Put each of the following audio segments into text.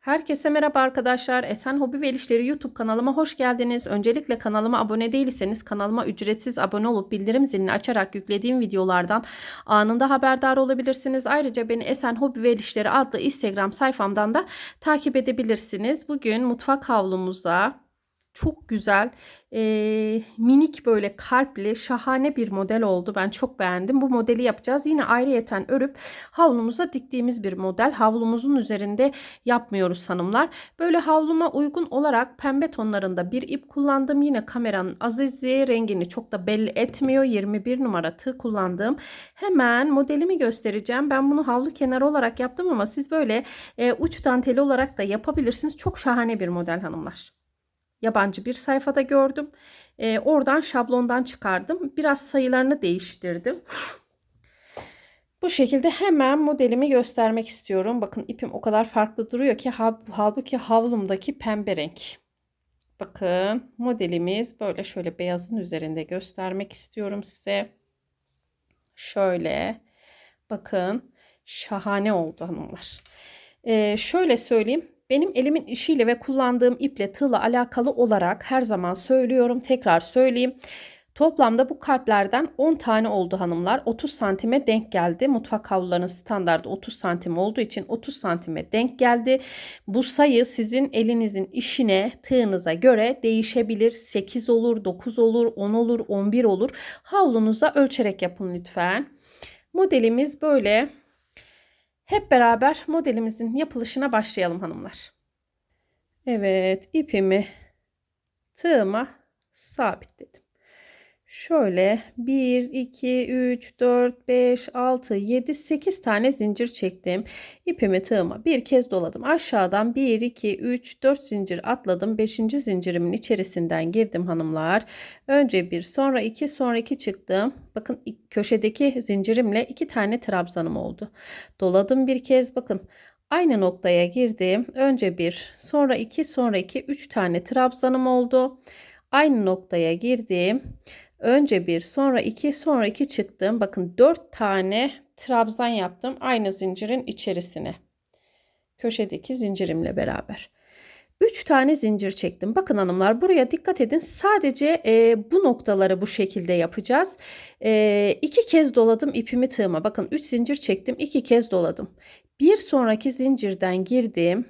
Herkese merhaba arkadaşlar. Esen Hobi ve İlişleri YouTube kanalıma hoş geldiniz. Öncelikle kanalıma abone değilseniz kanalıma ücretsiz abone olup bildirim zilini açarak yüklediğim videolardan anında haberdar olabilirsiniz. Ayrıca beni Esen Hobi ve İlişleri adlı Instagram sayfamdan da takip edebilirsiniz. Bugün mutfak havlumuza çok güzel e, minik böyle kalpli şahane bir model oldu. Ben çok beğendim. Bu modeli yapacağız. Yine ayrıyeten örüp havlumuza diktiğimiz bir model. Havlumuzun üzerinde yapmıyoruz hanımlar. Böyle havluma uygun olarak pembe tonlarında bir ip kullandım. Yine kameranın azizliği rengini çok da belli etmiyor. 21 numara tığ kullandım. Hemen modelimi göstereceğim. Ben bunu havlu kenarı olarak yaptım ama siz böyle e, uç danteli olarak da yapabilirsiniz. Çok şahane bir model hanımlar yabancı bir sayfada gördüm. E, oradan şablondan çıkardım. Biraz sayılarını değiştirdim. Bu şekilde hemen modelimi göstermek istiyorum. Bakın ipim o kadar farklı duruyor ki halbuki havlumdaki pembe renk. Bakın modelimiz böyle şöyle beyazın üzerinde göstermek istiyorum size. Şöyle bakın şahane oldu hanımlar. Ee, şöyle söyleyeyim benim elimin işiyle ve kullandığım iple tığla alakalı olarak her zaman söylüyorum. Tekrar söyleyeyim. Toplamda bu kalplerden 10 tane oldu hanımlar. 30 santime denk geldi. Mutfak havlularının standartı 30 santim olduğu için 30 santime denk geldi. Bu sayı sizin elinizin işine, tığınıza göre değişebilir. 8 olur, 9 olur, 10 olur, 11 olur. Havlunuza ölçerek yapın lütfen. Modelimiz böyle. Hep beraber modelimizin yapılışına başlayalım hanımlar. Evet ipimi tığıma sabitledim. Şöyle 1, 2, 3, 4, 5, 6, 7, 8 tane zincir çektim. İpimi tığıma bir kez doladım. Aşağıdan 1, 2, 3, 4 zincir atladım. 5. zincirimin içerisinden girdim hanımlar. Önce bir sonra iki sonra iki çıktım. Bakın köşedeki zincirimle iki tane trabzanım oldu. Doladım bir kez bakın. Aynı noktaya girdim. Önce bir sonra iki sonra iki üç tane trabzanım oldu. Aynı noktaya girdim. Önce bir sonra iki sonra iki çıktım. Bakın dört tane trabzan yaptım aynı zincirin içerisine. Köşedeki zincirimle beraber. 3 tane zincir çektim. Bakın hanımlar buraya dikkat edin. Sadece e, bu noktaları bu şekilde yapacağız. E, iki kez doladım ipimi tığıma. Bakın 3 zincir çektim. 2 kez doladım. Bir sonraki zincirden girdim.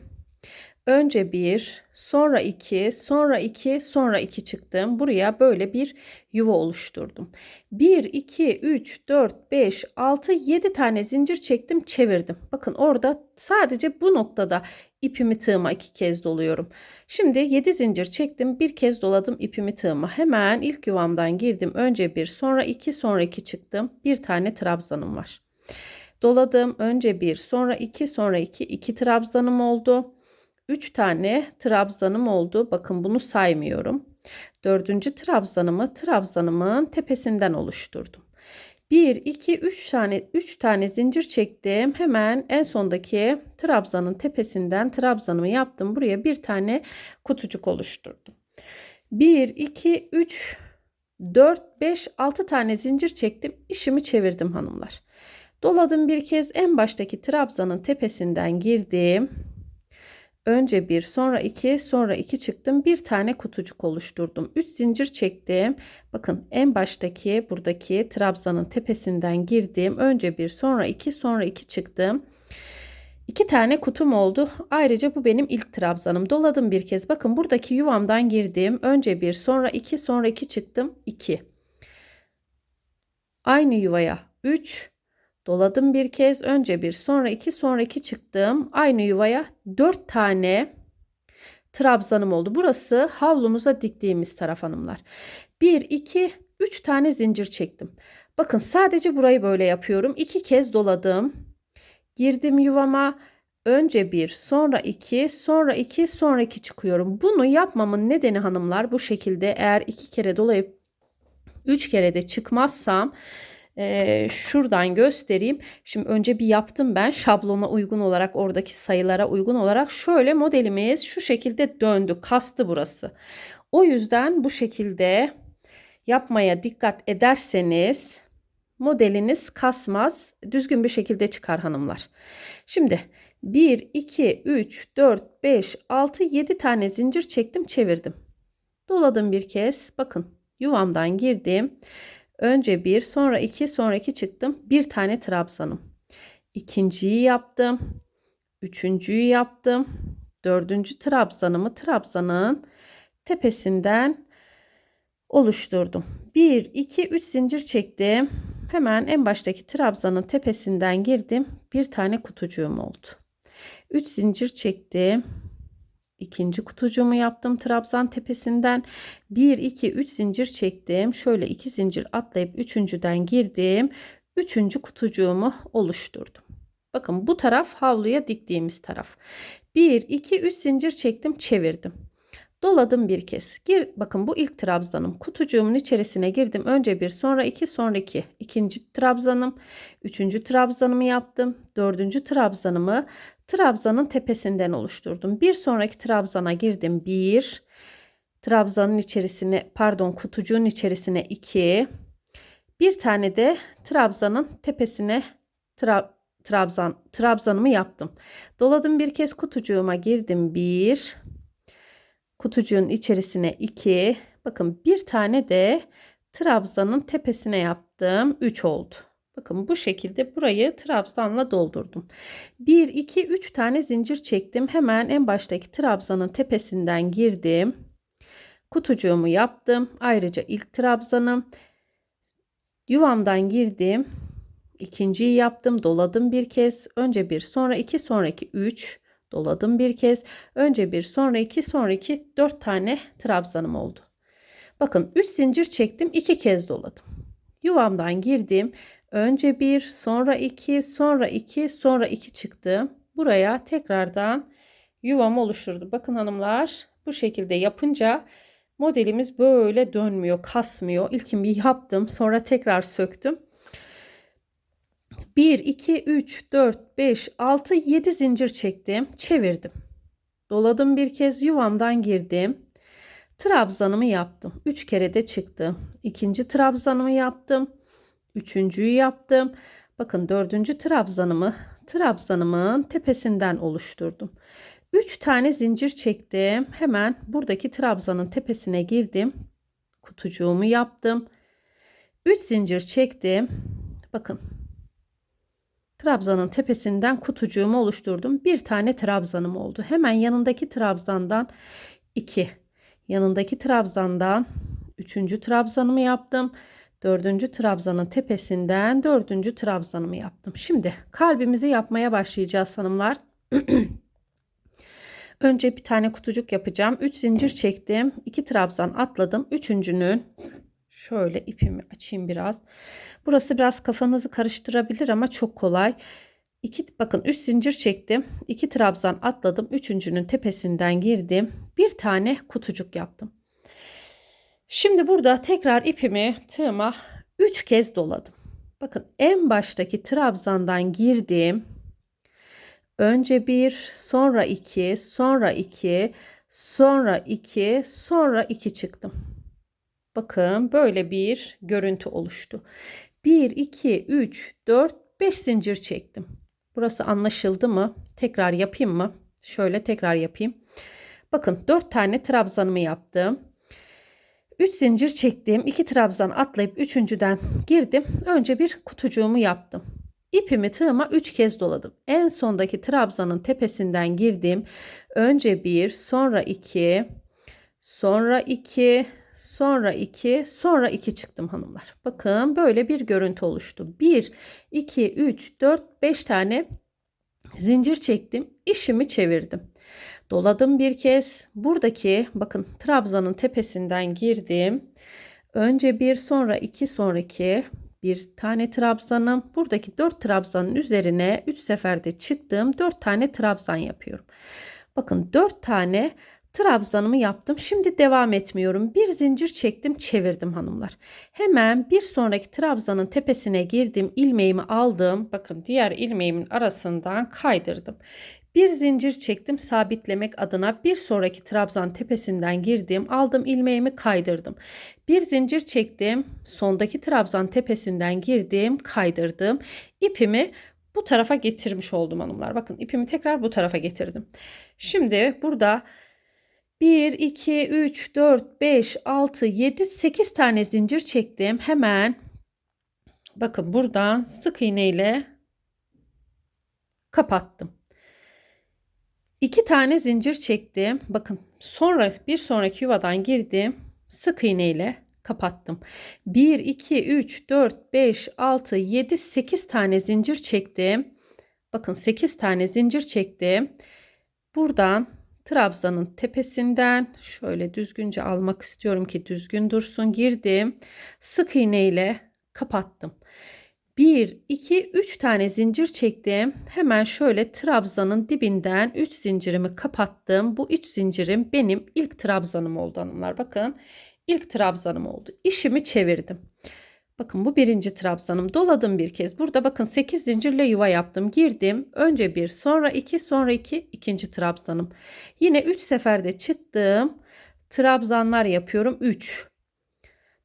Önce bir, sonra iki, sonra iki, sonra iki çıktım. Buraya böyle bir yuva oluşturdum. 1, 2, 3, 4, 5, 6, 7 tane zincir çektim, çevirdim. Bakın orada sadece bu noktada ipimi tığıma iki kez doluyorum. Şimdi 7 zincir çektim, bir kez doladım ipimi tığıma. Hemen ilk yuvamdan girdim. Önce bir, sonra iki, sonra iki çıktım. Bir tane trabzanım var. Doladım. Önce bir, sonra iki, sonra iki, iki trabzanım oldu. 3 tane trabzanım oldu. Bakın bunu saymıyorum. Dördüncü trabzanımı trabzanımın tepesinden oluşturdum. 1, 2, 3 tane 3 tane zincir çektim. Hemen en sondaki trabzanın tepesinden trabzanımı yaptım. Buraya bir tane kutucuk oluşturdum. 1, 2, 3, 4, 5, 6 tane zincir çektim. İşimi çevirdim hanımlar. Doladım bir kez en baştaki trabzanın tepesinden girdim. Önce bir, sonra iki, sonra iki çıktım. Bir tane kutucuk oluşturdum. Üç zincir çektim. Bakın en baştaki buradaki trabzanın tepesinden girdim. Önce bir, sonra iki, sonra iki çıktım. İki tane kutum oldu. Ayrıca bu benim ilk trabzanım. Doladım bir kez. Bakın buradaki yuvamdan girdim. Önce bir, sonra iki, sonra iki çıktım. İki. Aynı yuvaya 3, Doladım bir kez. Önce bir sonra iki sonra iki çıktım. Aynı yuvaya dört tane trabzanım oldu. Burası havlumuza diktiğimiz taraf hanımlar. Bir iki üç tane zincir çektim. Bakın sadece burayı böyle yapıyorum. İki kez doladım. Girdim yuvama. Önce bir, sonra iki, sonra iki, sonra iki çıkıyorum. Bunu yapmamın nedeni hanımlar bu şekilde eğer iki kere dolayıp üç kere de çıkmazsam e, şuradan göstereyim. Şimdi önce bir yaptım ben şablona uygun olarak oradaki sayılara uygun olarak şöyle modelimiz şu şekilde döndü kastı burası. O yüzden bu şekilde yapmaya dikkat ederseniz modeliniz kasmaz düzgün bir şekilde çıkar hanımlar. Şimdi 1, 2, 3, 4, 5, 6, 7 tane zincir çektim çevirdim. Doladım bir kez. Bakın yuvamdan girdim. Önce bir sonra iki sonra iki çıktım. Bir tane trabzanım. İkinciyi yaptım. Üçüncüyü yaptım. Dördüncü trabzanımı trabzanın tepesinden oluşturdum. 1, 2, 3 zincir çektim. Hemen en baştaki trabzanın tepesinden girdim. Bir tane kutucuğum oldu. 3 zincir çektim. İkinci kutucuğumu yaptım trabzan tepesinden. 1, 2, 3 zincir çektim. Şöyle 2 zincir atlayıp üçüncüden girdim. Üçüncü kutucuğumu oluşturdum. Bakın bu taraf havluya diktiğimiz taraf. 1, 2, 3 zincir çektim çevirdim. Doladım bir kez. Gir, bakın bu ilk trabzanım. Kutucuğumun içerisine girdim. Önce bir sonra iki sonra iki. İkinci trabzanım. Üçüncü trabzanımı yaptım. Dördüncü trabzanımı trabzanın tepesinden oluşturdum. Bir sonraki trabzana girdim. Bir. Trabzanın içerisine pardon kutucuğun içerisine iki. Bir tane de trabzanın tepesine tra, trabzan trabzanımı yaptım. Doladım bir kez kutucuğuma girdim. Bir kutucuğun içerisine 2 bakın bir tane de trabzanın tepesine yaptım 3 oldu. Bakın bu şekilde burayı trabzanla doldurdum. 1 2 3 tane zincir çektim. Hemen en baştaki trabzanın tepesinden girdim. Kutucuğumu yaptım. Ayrıca ilk trabzanım yuvamdan girdim. İkinciyi yaptım. Doladım bir kez. Önce bir sonra iki sonraki üç. Doladım bir kez. Önce bir sonra iki sonra iki dört tane trabzanım oldu. Bakın 3 zincir çektim. iki kez doladım. Yuvamdan girdim. Önce bir sonra iki sonra iki sonra iki çıktı. Buraya tekrardan yuvam oluşturdu. Bakın hanımlar bu şekilde yapınca modelimiz böyle dönmüyor, kasmıyor. İlkin bir yaptım. Sonra tekrar söktüm. 1, 2, 3, 4, 5, 6, 7 zincir çektim. Çevirdim. Doladım bir kez yuvamdan girdim. Trabzanımı yaptım. 3 kere de çıktı. İkinci trabzanımı yaptım. Üçüncüyü yaptım. Bakın dördüncü trabzanımı trabzanımın tepesinden oluşturdum. 3 tane zincir çektim. Hemen buradaki trabzanın tepesine girdim. Kutucuğumu yaptım. 3 zincir çektim. Bakın Trabzanın tepesinden kutucuğumu oluşturdum. Bir tane trabzanım oldu. Hemen yanındaki trabzandan 2. Yanındaki trabzandan 3. trabzanımı yaptım. 4. trabzanın tepesinden 4. trabzanımı yaptım. Şimdi kalbimizi yapmaya başlayacağız hanımlar. Önce bir tane kutucuk yapacağım. 3 zincir çektim. 2 trabzan atladım. Üçüncünün Şöyle ipimi açayım biraz. Burası biraz kafanızı karıştırabilir ama çok kolay. İki, bakın 3 zincir çektim. 2 trabzan atladım. Üçüncünün tepesinden girdim. Bir tane kutucuk yaptım. Şimdi burada tekrar ipimi tığıma 3 kez doladım. Bakın en baştaki trabzandan girdim. Önce bir, sonra iki, sonra iki, sonra iki, sonra iki çıktım. Bakın böyle bir görüntü oluştu. 1, 2, 3, 4, 5 zincir çektim. Burası anlaşıldı mı? Tekrar yapayım mı? Şöyle tekrar yapayım. Bakın 4 tane trabzanımı yaptım. 3 zincir çektim. 2 trabzan atlayıp üçüncüden girdim. Önce bir kutucuğumu yaptım. İpimi tığıma 3 kez doladım. En sondaki trabzanın tepesinden girdim. Önce 1, sonra 2, sonra 2, sonra 2, sonra 2 çıktım hanımlar. Bakın böyle bir görüntü oluştu. 1, 2, 3, 4, 5 tane zincir çektim. İşimi çevirdim. Doladım bir kez. Buradaki bakın trabzanın tepesinden girdim. Önce bir sonra iki sonraki bir tane trabzanım. Buradaki 4 trabzanın üzerine 3 seferde çıktım. 4 tane trabzan yapıyorum. Bakın 4 tane Trabzanımı yaptım. Şimdi devam etmiyorum. Bir zincir çektim, çevirdim hanımlar. Hemen bir sonraki trabzanın tepesine girdim. ilmeğimi aldım. Bakın diğer ilmeğimin arasından kaydırdım. Bir zincir çektim sabitlemek adına bir sonraki trabzan tepesinden girdim. Aldım ilmeğimi kaydırdım. Bir zincir çektim. Sondaki trabzan tepesinden girdim, kaydırdım. İpimi bu tarafa getirmiş oldum hanımlar. Bakın ipimi tekrar bu tarafa getirdim. Şimdi burada 1, 2, 3, 4, 5, 6, 7, 8 tane zincir çektim. Hemen bakın buradan sık iğne ile kapattım. 2 tane zincir çektim. Bakın sonra bir sonraki yuvadan girdim. Sık iğne ile kapattım. 1, 2, 3, 4, 5, 6, 7, 8 tane zincir çektim. Bakın 8 tane zincir çektim. Buradan trabzanın tepesinden şöyle düzgünce almak istiyorum ki düzgün dursun. Girdim. Sık iğne ile kapattım. 1, 2, 3 tane zincir çektim. Hemen şöyle trabzanın dibinden 3 zincirimi kapattım. Bu 3 zincirim benim ilk trabzanım oldu hanımlar. Bakın ilk trabzanım oldu. İşimi çevirdim. Bakın bu birinci trabzanım. Doladım bir kez. Burada bakın 8 zincirle yuva yaptım. Girdim. Önce bir, sonra iki, sonra iki, ikinci trabzanım. Yine 3 seferde çıktım. Trabzanlar yapıyorum. 3.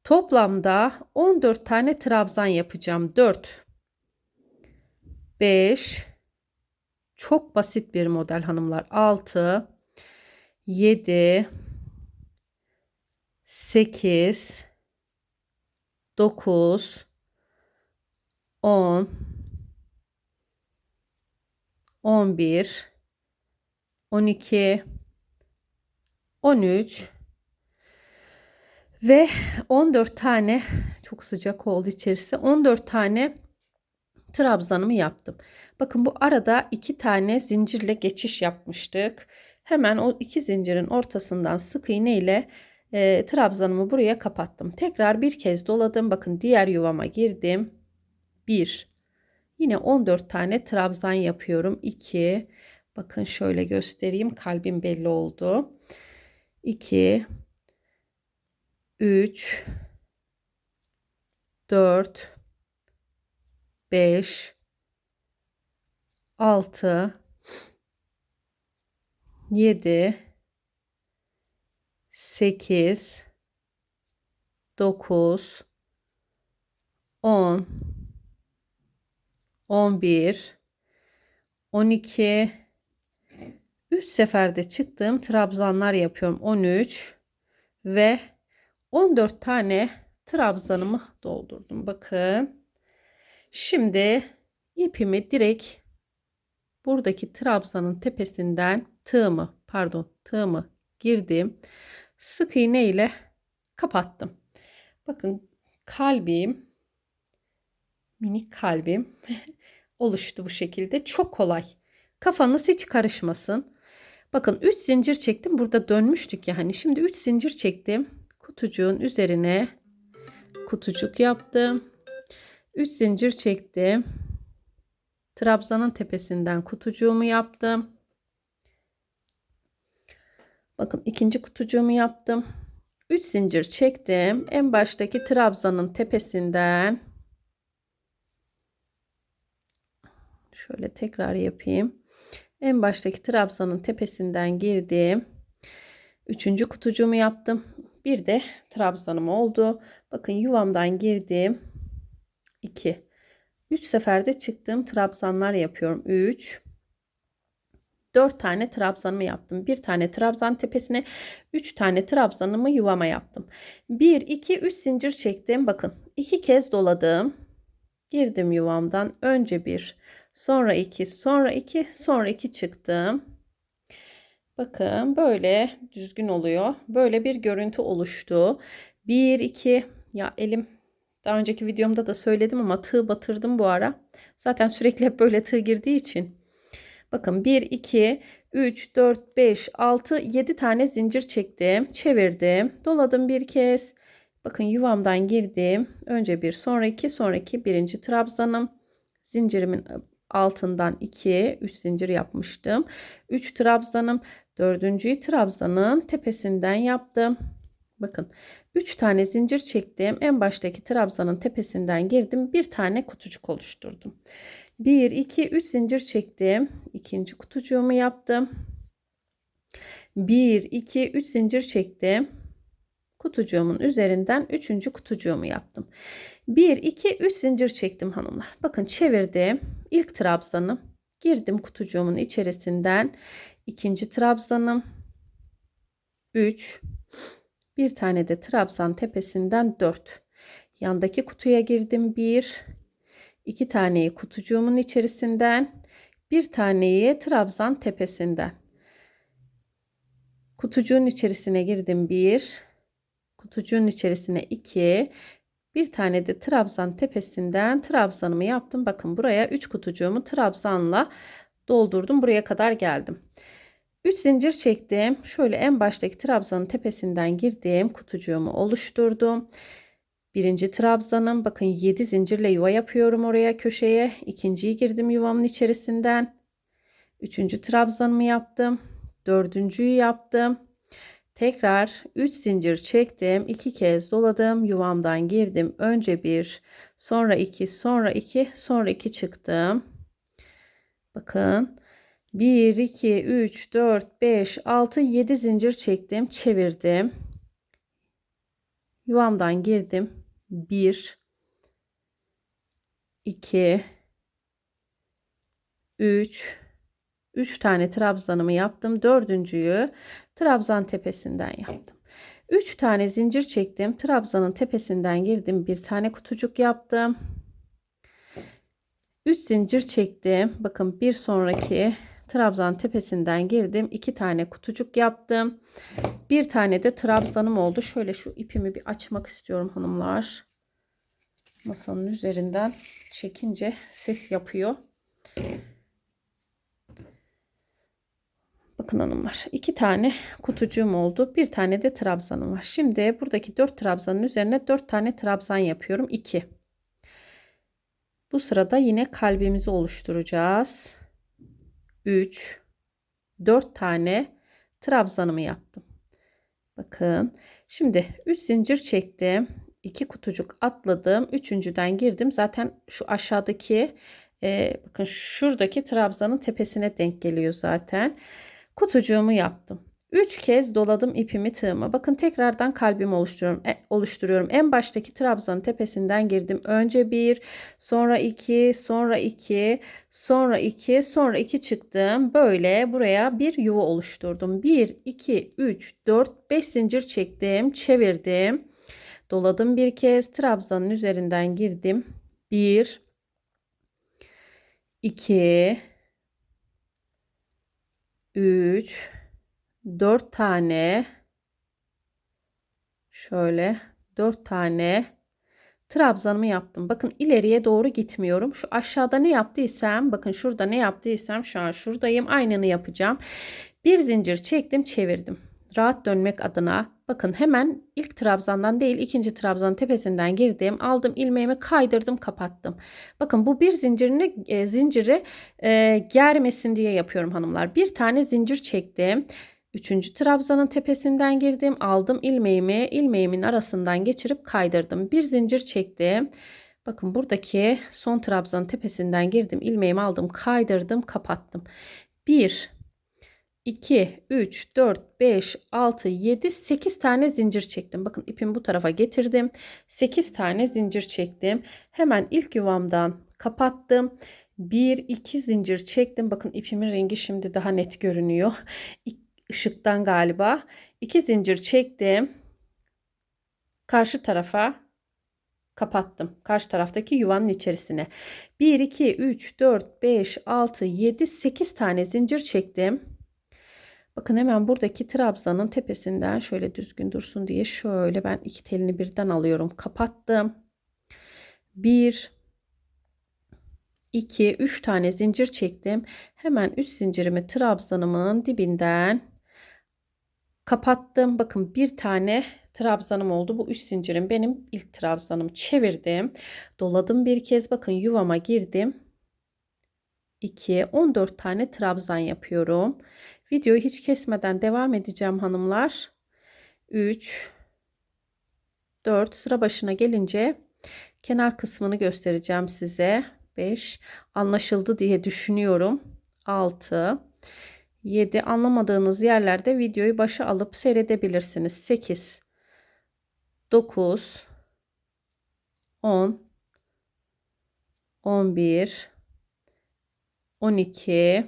Toplamda 14 tane trabzan yapacağım. 4 5 Çok basit bir model hanımlar. 6 7 8 9 10 11 12 13 ve 14 tane çok sıcak oldu içerisi 14 tane trabzanımı yaptım. Bakın bu arada iki tane zincirle geçiş yapmıştık. Hemen o iki zincirin ortasından sık iğne ile e, trabzanımı buraya kapattım. Tekrar bir kez doladım. Bakın diğer yuvama girdim. 1 Yine 14 tane trabzan yapıyorum. 2 Bakın şöyle göstereyim. Kalbim belli oldu. 2 3 4 5 6 7 8 9 10 11 12 3 seferde çıktığım trabzanlar yapıyorum. 13 ve 14 tane trabzanımı doldurdum bakın şimdi ipimi direkt buradaki trabzanın tepesinden tığımı pardon tığımı girdim sık iğne ile kapattım. Bakın kalbim minik kalbim oluştu bu şekilde. Çok kolay. Kafanız hiç karışmasın. Bakın 3 zincir çektim. Burada dönmüştük ya hani. Şimdi 3 zincir çektim. Kutucuğun üzerine kutucuk yaptım. 3 zincir çektim. Trabzanın tepesinden kutucuğumu yaptım. Bakın ikinci kutucuğumu yaptım. 3 zincir çektim. En baştaki trabzanın tepesinden şöyle tekrar yapayım. En baştaki trabzanın tepesinden girdim. Üçüncü kutucuğumu yaptım. Bir de trabzanım oldu. Bakın yuvamdan girdim. 2. 3 seferde çıktım. Trabzanlar yapıyorum. 3 4 tane trabzanımı yaptım. 1 tane trabzan tepesine 3 tane trabzanımı yuvama yaptım. 1 2 3 zincir çektim. Bakın 2 kez doladım. Girdim yuvamdan. Önce 1, sonra 2, sonra 2, sonra 2 çıktım. Bakın böyle düzgün oluyor. Böyle bir görüntü oluştu. 1 2 ya elim daha önceki videomda da söyledim ama tığ batırdım bu ara. Zaten sürekli hep böyle tığ girdiği için Bakın 1, 2, 3, 4, 5, 6, 7 tane zincir çektim. Çevirdim. Doladım bir kez. Bakın yuvamdan girdim. Önce bir, sonra iki, sonra iki. Birinci trabzanım. Zincirimin altından 2, 3 zincir yapmıştım. 3 trabzanım. Dördüncüyü trabzanın tepesinden yaptım. Bakın 3 tane zincir çektim. En baştaki trabzanın tepesinden girdim. Bir tane kutucuk oluşturdum. 1, 2, 3 zincir çektim. İkinci kutucuğumu yaptım. 1, 2, 3 zincir çektim. kutucuğumun üzerinden 3. kutucuğumu yaptım. 1 2 3 zincir çektim hanımlar. Bakın çevirdim. İlk trabzanım. Girdim kutucuğumun içerisinden. İkinci trabzanım. 3 bir tane de trabzan tepesinden 4. Yandaki kutuya girdim 1 2 taneyi kutucuğumun içerisinden bir taneyi trabzan tepesinden. Kutucuğun içerisine girdim 1 kutucuğun içerisine 2 bir tane de trabzan tepesinden trabzanımı yaptım. Bakın buraya 3 kutucuğumu trabzanla doldurdum. Buraya kadar geldim. 3 zincir çektim. Şöyle en baştaki trabzanın tepesinden girdim. Kutucuğumu oluşturdum. Birinci trabzanım. Bakın 7 zincirle yuva yapıyorum oraya köşeye. İkinciyi girdim yuvamın içerisinden. Üçüncü trabzanımı yaptım. Dördüncüyü yaptım. Tekrar 3 zincir çektim. 2 kez doladım. Yuvamdan girdim. Önce bir, sonra iki, sonra iki, sonra iki çıktım. Bakın. 1, 2, 3, 4, 5, 6, 7 zincir çektim. Çevirdim. Yuvamdan girdim. 1, 2, 3, 3 tane trabzanımı yaptım. Dördüncüyü trabzan tepesinden yaptım. 3 tane zincir çektim. Trabzanın tepesinden girdim. Bir tane kutucuk yaptım. 3 zincir çektim. Bakın bir sonraki trabzan tepesinden girdim. 2 tane kutucuk yaptım. Bir tane de trabzanım oldu. Şöyle şu ipimi bir açmak istiyorum hanımlar. Masanın üzerinden çekince ses yapıyor. Bakın hanımlar iki tane kutucuğum oldu. Bir tane de trabzanım var. Şimdi buradaki dört trabzanın üzerine dört tane trabzan yapıyorum. 2. Bu sırada yine kalbimizi oluşturacağız. 3 4 tane trabzanımı yaptım. Bakın. Şimdi 3 zincir çektim. 2 kutucuk atladım. Üçüncüden girdim. Zaten şu aşağıdaki e, bakın şuradaki trabzanın tepesine denk geliyor zaten kutucuğumu yaptım. 3 kez doladım ipimi tığıma. Bakın tekrardan kalbimi oluşturuyorum. E, oluşturuyorum. En baştaki trabzanın tepesinden girdim. Önce 1, sonra 2, sonra 2, sonra 2, sonra 2 çıktım. Böyle buraya bir yuva oluşturdum. 1, 2, 3, 4, 5 zincir çektim. Çevirdim. Doladım bir kez. Trabzanın üzerinden girdim. 1, 2, 3 4 tane şöyle 4 tane trabzanımı yaptım. Bakın ileriye doğru gitmiyorum. Şu aşağıda ne yaptıysam bakın şurada ne yaptıysam şu an şuradayım. Aynını yapacağım. Bir zincir çektim çevirdim. Rahat dönmek adına bakın hemen ilk trabzandan değil ikinci trabzanın tepesinden girdim. Aldım ilmeğimi kaydırdım kapattım. Bakın bu bir zincirini e, zinciri e, germesin diye yapıyorum hanımlar. Bir tane zincir çektim. Üçüncü trabzanın tepesinden girdim. Aldım ilmeğimi ilmeğimin arasından geçirip kaydırdım. Bir zincir çektim. Bakın buradaki son trabzanın tepesinden girdim. ilmeğimi aldım kaydırdım kapattım. 1 2, 3, 4, 5, 6, 7, 8 tane zincir çektim. Bakın ipimi bu tarafa getirdim. 8 tane zincir çektim. Hemen ilk yuvamdan kapattım. 1, 2 zincir çektim. Bakın ipimin rengi şimdi daha net görünüyor. Işıktan galiba. 2 zincir çektim. Karşı tarafa kapattım. Karşı taraftaki yuvanın içerisine. 1, 2, 3, 4, 5, 6, 7, 8 tane zincir çektim. Bakın hemen buradaki trabzanın tepesinden şöyle düzgün dursun diye şöyle ben iki telini birden alıyorum. Kapattım. 1 2 3 tane zincir çektim. Hemen 3 zincirimi trabzanımın dibinden kapattım. Bakın bir tane trabzanım oldu. Bu 3 zincirim benim ilk trabzanım. Çevirdim. Doladım bir kez. Bakın yuvama girdim. 2 14 tane trabzan yapıyorum. Videoyu hiç kesmeden devam edeceğim hanımlar. 3 4 sıra başına gelince kenar kısmını göstereceğim size. 5 anlaşıldı diye düşünüyorum. 6 7 anlamadığınız yerlerde videoyu başa alıp seyredebilirsiniz. 8 9 10 11 12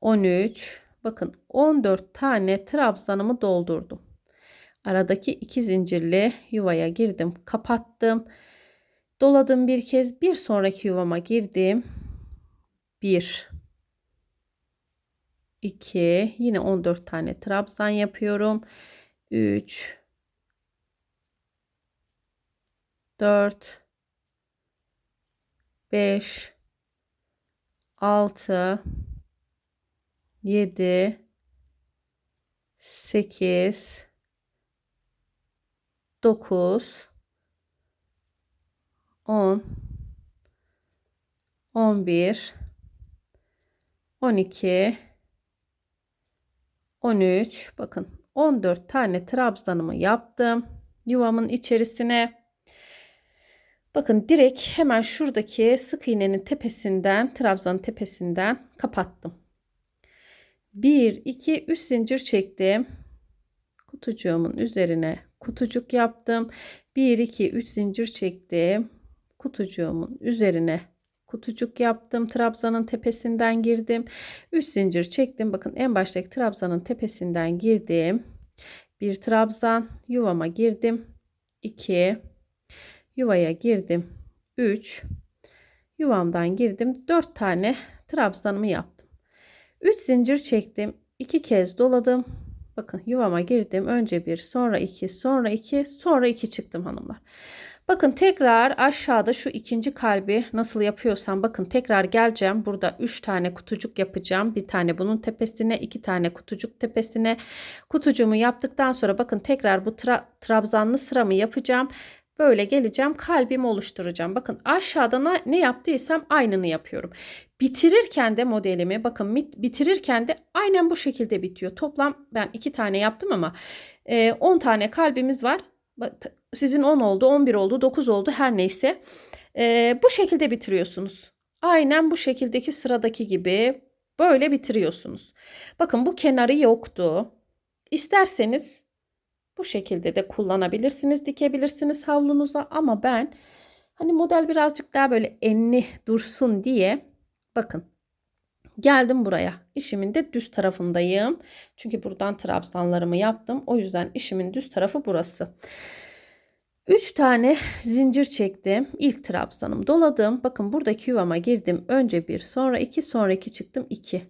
13 bakın 14 tane trabzanımı doldurdum. Aradaki iki zincirli yuvaya girdim, kapattım. Doladım bir kez, bir sonraki yuvama girdim. 1 2 yine 14 tane trabzan yapıyorum. 3 4 5 6 7 8 9 10 11 12 13 bakın 14 tane trabzanımı yaptım yuvamın içerisine. Bakın direkt hemen şuradaki sık iğnenin tepesinden trabzanın tepesinden kapattım. 1 2 3 zincir çektim. Kutucuğumun üzerine kutucuk yaptım. 1 2 3 zincir çektim. Kutucuğumun üzerine kutucuk yaptım. Trabzanın tepesinden girdim. 3 zincir çektim. Bakın en baştaki trabzanın tepesinden girdim. Bir trabzan yuvama girdim. 2 yuvaya girdim. 3 yuvamdan girdim. 4 tane trabzanımı yaptım. 3 zincir çektim. 2 kez doladım. Bakın yuvama girdim. Önce bir, sonra iki, sonra iki, sonra iki çıktım hanımlar. Bakın tekrar aşağıda şu ikinci kalbi nasıl yapıyorsam bakın tekrar geleceğim. Burada 3 tane kutucuk yapacağım. Bir tane bunun tepesine, iki tane kutucuk tepesine. Kutucuğumu yaptıktan sonra bakın tekrar bu tra trabzanlı sıramı yapacağım. Böyle geleceğim kalbimi oluşturacağım. Bakın aşağıda ne yaptıysam aynını yapıyorum. Bitirirken de modelimi bakın bitirirken de aynen bu şekilde bitiyor. Toplam ben iki tane yaptım ama 10 tane kalbimiz var. Sizin 10 oldu, 11 oldu, 9 oldu her neyse. bu şekilde bitiriyorsunuz. Aynen bu şekildeki sıradaki gibi böyle bitiriyorsunuz. Bakın bu kenarı yoktu. İsterseniz bu şekilde de kullanabilirsiniz, dikebilirsiniz havlunuza ama ben hani model birazcık daha böyle enli dursun diye bakın geldim buraya. İşimin de düz tarafındayım. Çünkü buradan trabzanlarımı yaptım. O yüzden işimin düz tarafı burası. 3 tane zincir çektim. İlk trabzanım doladım. Bakın buradaki yuvama girdim. Önce bir, sonra iki, sonra iki çıktım 2.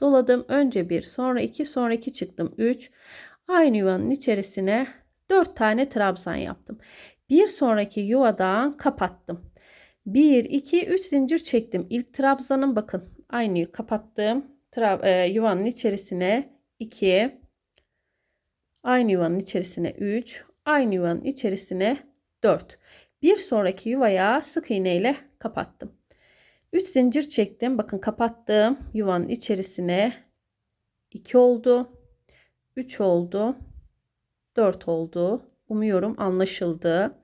Doladım. Önce bir, sonra iki, sonra iki çıktım 3. Aynı yuvanın içerisine 4 tane trabzan yaptım. Bir sonraki yuvadan kapattım. 1, 2, 3 zincir çektim. İlk trabzanım bakın aynı kapattım. Tra e, yuvanın içerisine 2, aynı yuvanın içerisine 3, aynı yuvanın içerisine 4. Bir sonraki yuvaya sık iğne ile kapattım. 3 zincir çektim. Bakın kapattım. Yuvanın içerisine 2 oldu. 3 oldu. 4 oldu. Umuyorum anlaşıldı.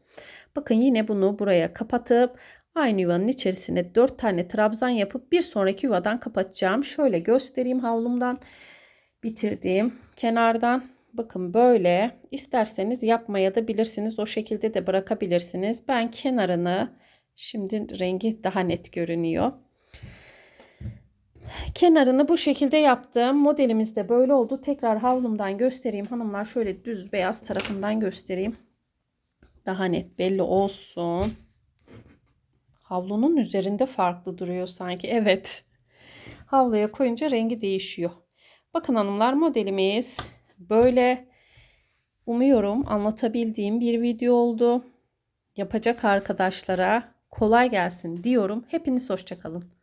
Bakın yine bunu buraya kapatıp aynı yuvanın içerisine 4 tane trabzan yapıp bir sonraki yuvadan kapatacağım. Şöyle göstereyim havlumdan bitirdiğim kenardan. Bakın böyle isterseniz yapmaya da bilirsiniz. O şekilde de bırakabilirsiniz. Ben kenarını şimdi rengi daha net görünüyor. Kenarını bu şekilde yaptım. Modelimiz de böyle oldu. Tekrar havlumdan göstereyim. Hanımlar şöyle düz beyaz tarafından göstereyim. Daha net belli olsun. Havlunun üzerinde farklı duruyor sanki. Evet. Havluya koyunca rengi değişiyor. Bakın hanımlar modelimiz böyle. Umuyorum anlatabildiğim bir video oldu. Yapacak arkadaşlara kolay gelsin diyorum. Hepiniz hoşçakalın.